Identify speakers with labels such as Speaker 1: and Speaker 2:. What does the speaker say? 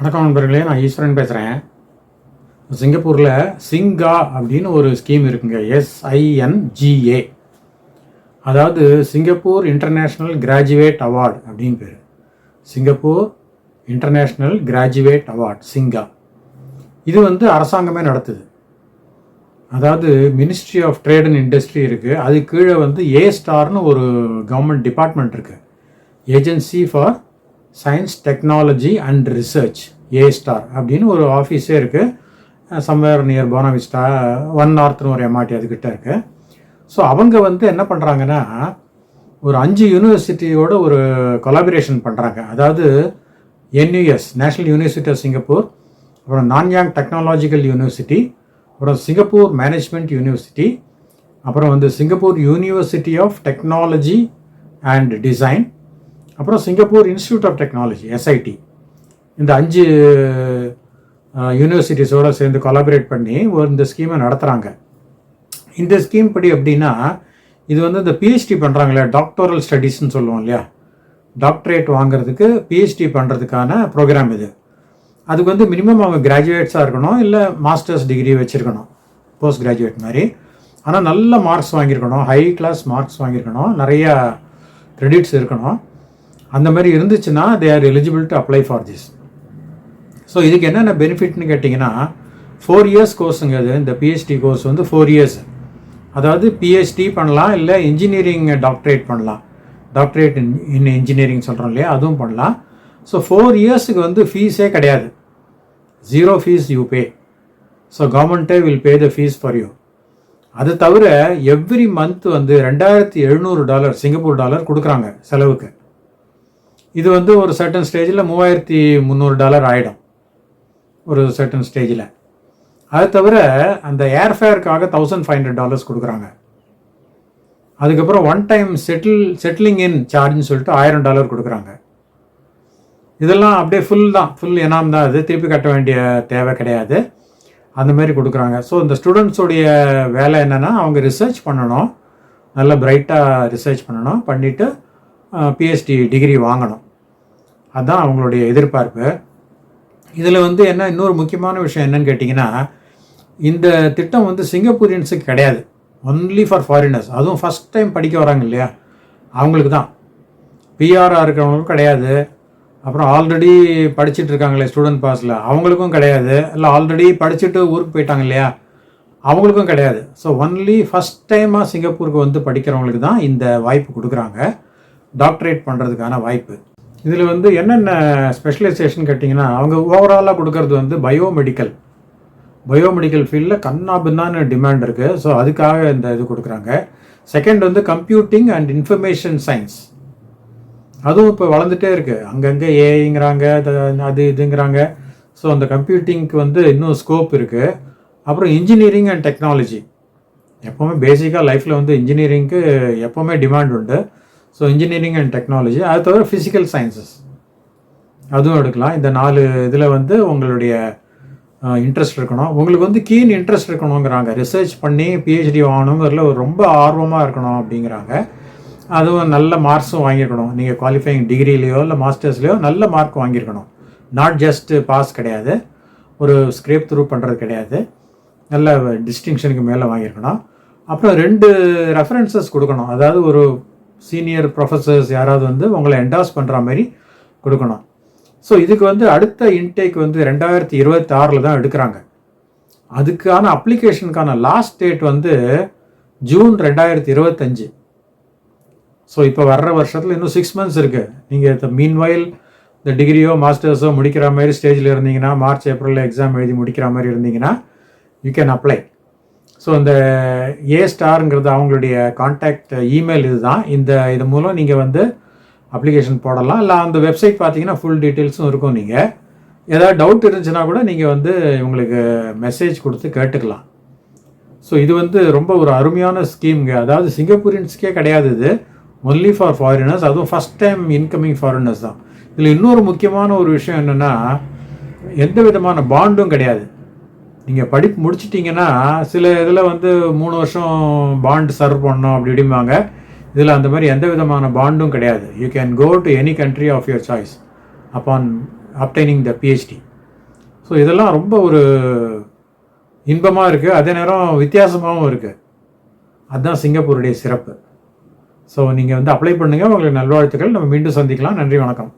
Speaker 1: வணக்கம் நண்பர்களே நான் ஈஸ்வரன் பேசுகிறேன் சிங்கப்பூரில் சிங்கா அப்படின்னு ஒரு ஸ்கீம் இருக்குங்க. எஸ்ஐஎன்ஜிஏ அதாவது சிங்கப்பூர் இன்டர்நேஷ்னல் கிராஜுவேட் அவார்டு அப்படின்னு பேர். Singapore international graduate award Singa. இது வந்து அரசாங்கமே நடத்துது. அதாவது ministry of trade and industry இருக்குது அது கீழே வந்து ஏ ஸ்டார்னு ஒரு கவர்மெண்ட் டிபார்ட்மெண்ட் இருக்குது agency for science technology and research A star அப்படின்னு ஒரு ஆஃபீஸே இருக்குது somewhere near Buona Vista one நார்த்னு ஒரு எம்ஆர்டி அதுக்கிட்ட இருக்குது ஸோ அவங்க வந்து என்ன பண்ணுறாங்கன்னா ஒரு அஞ்சு யூனிவர்சிட்டியோட ஒரு கொலாபரேஷன் பண்ணுறாங்க அதாவது NUS national university of Singapore அப்புறம் நான்யாங் டெக்னாலஜிக்கல் யூனிவர்சிட்டி அப்புறம் சிங்கப்பூர் மேனேஜ்மெண்ட் யூனிவர்சிட்டி அப்புறம் வந்து Singapore university of technology and design அப்புறம் Singapore institute of technology SIT இந்த அஞ்சு யூனிவர்சிட்டிஸோடு சேர்ந்து கொலாபரேட் பண்ணி ஒரு இந்த ஸ்கீமை நடத்துகிறாங்க இந்த ஸ்கீம் படி எப்படின்னா இது வந்து இந்த பிஹெச்டி பண்ணுறாங்களே டாக்டரல் டாக்டோரல் ஸ்டடீஸ்னு சொல்லுவோம் இல்லையா? டாக்டரேட் வாங்குறதுக்கு பிஹெச்டி பண்ணுறதுக்கான ப்ரோக்ராம் இது. அதுக்கு வந்து மினிமம் அவங்க கிராஜுவேட்ஸாக இருக்கணும் இல்லை மாஸ்டர்ஸ் டிகிரி வச்சுருக்கணும் போஸ்ட் கிராஜுவேட் மாதிரி. ஆனால் நல்ல மார்க்ஸ் வாங்கியிருக்கணும் ஹை கிளாஸ் மார்க்ஸ் வாங்கியிருக்கணும் நிறையா கிரெடிட்ஸ் இருக்கணும். அந்த மாதிரி இருந்துச்சுன்னா they are eligible to apply for this so இதுக்கு என்னென்ன பெனிஃபிட்னு கேட்டிங்கன்னா ஃபோர் இயர்ஸ் கோர்ஸுங்க அது இந்த பிஹெச்டி கோர்ஸ் வந்து ஃபோர் இயர்ஸ் அதாவது பிஹெச்டி பண்ணலாம் இல்லை இன்ஜினியரிங் டாக்டரேட் பண்ணலாம். டாக்டரேட் இன் இன் இன்ஜினியரிங் சொல்கிறோம் இல்லையா அதுவும் பண்ணலாம். ஸோ ஃபோர் இயர்ஸுக்கு வந்து ஃபீஸே கிடையாது. Zero fees you pay so கவர்மெண்ட்டே will pay the fees for you அது தவிர எவ்ரி மந்த் வந்து ரெண்டாயிரத்தி எழுநூறு டாலர் சிங்கப்பூர் டாலர் கொடுக்குறாங்க செலவுக்கு. இது வந்து ஒரு சர்டன் ஸ்டேஜில் மூவாயிரத்தி முந்நூறு டாலர் ஆகிடும் ஒரு சர்டன் ஸ்டேஜில் அது தவிர அந்த ஏர்ஃபேருக்காக தௌசண்ட் ஃபைவ் ஹண்ட்ரட் டாலர்ஸ் கொடுக்குறாங்க. அதுக்கப்புறம் one time settle settling in சார்ஜ்னு சொல்லிட்டு ஆயிரம் டாலர் கொடுக்குறாங்க. இதெல்லாம் அப்படியே ஃபுல் தான். ஃபுல் எனாம் தான் அது. திருப்பி கட்ட வேண்டிய தேவை கிடையாது. அந்த மாதிரி கொடுக்குறாங்க. ஸோ இந்த ஸ்டூடெண்ட்ஸோடைய வேலை என்னென்னா அவங்க ரிசர்ச் பண்ணணும். நல்ல பிரைட்டாக ரிசர்ச் பண்ணணும். பண்ணிவிட்டு பிஹெச்டி டிகிரி வாங்கணும். அதுதான் அவங்களுடைய எதிர்பார்ப்பு. இதில் வந்து என்ன இன்னொரு முக்கியமான விஷயம் என்னன்னு கேட்டிங்கன்னா இந்த திட்டம் வந்து சிங்கப்பூரியன்ஸுக்கு கிடையாது. ஒன்லி ஃபார் ஃபாரினர்ஸ் அதுவும் ஃபஸ்ட் டைம் படிக்க வராங்க இல்லையா? அவங்களுக்கு தான். பிஆராக இருக்கிறவங்களுக்கும் கிடையாது. அப்புறம் ஆல்ரெடி படிச்சுட்டு இருக்காங்களே ஸ்டூடெண்ட் பாஸில் அவங்களுக்கும் கிடையாது. இல்லை ஆல்ரெடி படிச்சுட்டு ஊருக்கு போயிட்டாங்க இல்லையா? அவங்களுக்கும் கிடையாது. ஸோ ஒன்லி ஃபஸ்ட் டைமாக சிங்கப்பூருக்கு வந்து படிக்கிறவங்களுக்கு தான் இந்த வாய்ப்பு கொடுக்குறாங்க. டாக்டரேட் பண்ணுறதுக்கான வாய்ப்பு. இதில் வந்து என்னென்ன ஸ்பெஷலைசேஷன் கேட்டிங்கன்னா அவங்க ஓவராலாக கொடுக்கறது வந்து பயோமெடிக்கல் பயோமெடிக்கல் ஃபீல்டில் கண்ணாபின்னான்னு டிமாண்ட் இருக்குது ஸோ அதுக்காக இந்த இது கொடுக்குறாங்க. செகண்ட் வந்து கம்ப்யூட்டிங் அண்ட் இன்ஃபர்மேஷன் சயின்ஸ் அதுவும் இப்போ வளர்ந்துட்டே இருக்குது அங்கங்கே ஏஐங்கிறாங்க அது இதுங்கிறாங்க. ஸோ அந்த கம்ப்யூட்டிங்க்கு வந்து இன்னும் ஸ்கோப் இருக்குது அப்புறம் இன்ஜினியரிங் அண்ட் டெக்னாலஜி எப்போவுமே பேசிக்காக லைஃப்பில் வந்து இன்ஜினியரிங்க்கு எப்போவுமே டிமாண்ட் உண்டு. ஸோ இன்ஜினியரிங் அண்ட் டெக்னாலஜி அது தவிர ஃபிசிக்கல் சயின்சஸ் அதுவும் எடுக்கலாம். இந்த நாலு இதில் வந்து உங்களுடைய இன்ட்ரெஸ்ட் இருக்கணும். உங்களுக்கு வந்து கீன் இன்ட்ரெஸ்ட் இருக்கணுங்கிறாங்க. ரிசர்ச் பண்ணி பிஹெச்டி வாங்கணுங்கிறதுல ரொம்ப ஆர்வமாக இருக்கணும் அப்படிங்கிறாங்க. அதுவும் நல்ல மார்க்ஸும் வாங்கியிருக்கணும். நீங்கள் குவாலிஃபைங் டிகிரிலேயோ இல்லை மாஸ்டர்ஸ்லேயோ நல்ல மார்க் வாங்கியிருக்கணும். நாட் ஜஸ்ட் பாஸ் கிடையாது. ஒரு ஸ்க்ரேப் த்ரூ பண்ணுறது கிடையாது. நல்ல டிஸ்டிங்ஷனுக்கு மேலே வாங்கியிருக்கணும். அப்புறம் ரெண்டு ரெஃபரன்சஸ் கொடுக்கணும். அதாவது ஒரு சீனியர் ப்ரொஃபஸர்ஸ் யாராவது வந்து உங்களை என்டாஸ் பண்ணுற மாதிரி கொடுக்கணும். ஸோ இதுக்கு வந்து அடுத்த இன்டேக் வந்து ரெண்டாயிரத்தி இருபத்தி ஆறில் தான் எடுக்கிறாங்க. அதுக்கான அப்ளிகேஷனுக்கான லாஸ்ட் டேட் வந்து ஜூன் ரெண்டாயிரத்தி இருபத்தஞ்சு. ஸோ இப்போ வர்ற வருஷத்தில் இன்னும் சிக்ஸ் மந்த்ஸ் இருக்குது நீங்கள் இந்த மீன் வயல் இந்த டிகிரியோ மாஸ்டர்ஸோ முடிக்கிற மாதிரி ஸ்டேஜில் இருந்தீங்கன்னா மார்ச் ஏப்ரலில் எக்ஸாம் எழுதி முடிக்கிற மாதிரி இருந்தீங்கன்னா யூ கேன் அப்ளை ஸோ இந்த ஏ ஸ்டாருங்கிறது அவங்களுடைய காண்டாக்ட் இமெயில் uh, இதுதான். இந்த இது மூலம் நீங்கள் வந்து அப்ளிகேஷன் போடலாம். இல்லை அந்த வெப்சைட் பார்த்தீங்கன்னா ஃபுல் டீட்டெயில்ஸும் இருக்கும் நீங்கள் ஏதாவது டவுட் இருந்துச்சுன்னா கூட நீங்கள் வந்து இவங்களுக்கு மெசேஜ் கொடுத்து கேட்டுக்கலாம். ஸோ இது வந்து ரொம்ப ஒரு அருமையான ஸ்கீம்ங்க அதாவது சிங்கப்பூரியன்ஸ்க்கே கிடையாது இது. ஒன்லி ஃபார் ஃபாரினர்ஸ் அதுவும் ஃபஸ்ட் டைம் இன்கமிங் ஃபாரினர்ஸ் தான். இதில் இன்னொரு முக்கியமான ஒரு விஷயம் என்னென்னா எந்த விதமான பாண்டும் கிடையாது. நீங்கள் படிப்பு முடிச்சிட்டிங்கன்னா சில இதில் வந்து மூணு வருஷம் பாண்ட் சர்வ் பண்ணணும் அப்படி இப்படிம்பாங்க. இதில் அந்த மாதிரி எந்த விதமான பாண்டும் கிடையாது. You can go to any country of your choice upon obtaining the PhD so இதெல்லாம் ரொம்ப ஒரு இன்பமாக இருக்குது அதே நேரம் வித்தியாசமாகவும் இருக்குது அதுதான் சிங்கப்பூருடைய சிறப்பு. ஸோ நீங்கள் வந்து அப்ளை பண்ணுங்கள் உங்களுக்கு நல்வாழ்த்துக்கள். நம்ம மீண்டும் சந்திக்கலாம். நன்றி வணக்கம்.